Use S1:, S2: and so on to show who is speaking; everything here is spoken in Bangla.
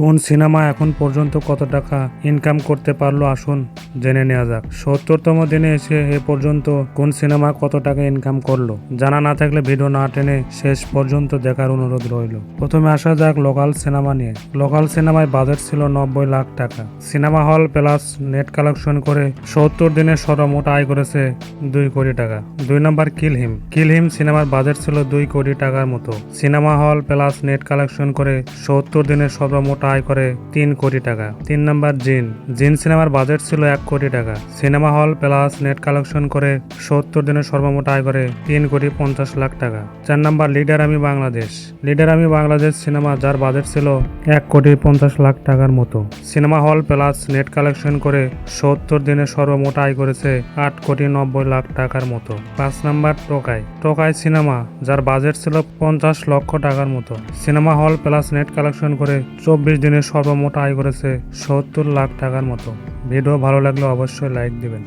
S1: কোন সিনেমা এখন পর্যন্ত কত টাকা ইনকাম করতে পারল আসুন জেনে নেওয়া যাক। সত্তরতম দিনে এসে এ পর্যন্ত কোন সিনেমা কত টাকা ইনকাম করল জানা না থাকলে ভিডিও না টেনে শেষ পর্যন্ত দেখার অনুরোধ রইল। প্রথমে আসা যাক লোকাল সিনেমা নিয়ে। লোকাল সিনেমায় বাজেট ছিল নব্বই লাখ টাকা। Cinema hall plus net collection করে সত্তর দিনে সর্বমোট আয় করেছে দুই কোটি টাকা। দুই নম্বর কিল হিম। সিনেমার বাজেট ছিল দুই কোটি টাকার মতো। Cinema hall plus net collection করে সত্তর দিনে সর্বমোট আয় করে তিন কোটি টাকা। তিন নম্বর জিন। জিন সিনেমার বাজেট ছিল এক কোটি টাকা। Cinema hall plus net collection করে সত্তর দিনে সর্বমোট আয় করে তিন কোটি পঞ্চাশ লাখ টাকা। চার নম্বর লিডার আমি বাংলাদেশ। লিডার আমি বাংলাদেশ সিনেমা যার বাজেট ছিল এক কোটি পঞ্চাশ লাখ টাকার মতো। Cinema hall plus net collection করে সত্তর দিনে সর্বমোট আয় করেছে আট কোটি নব্বই লাখ টাকার মতো। পাঁচ নাম্বার টোকাই। টোকাই সিনেমা যার বাজেট ছিল পঞ্চাশ লক্ষ টাকার মতো। Cinema hall plus net collection করে চব্বিশ দিনে সর্বমোট আয় করেছে সত্তর লাখ টাকার মতো। ভিডিও ভালো লাগলে অবশ্যই লাইক দিবেন।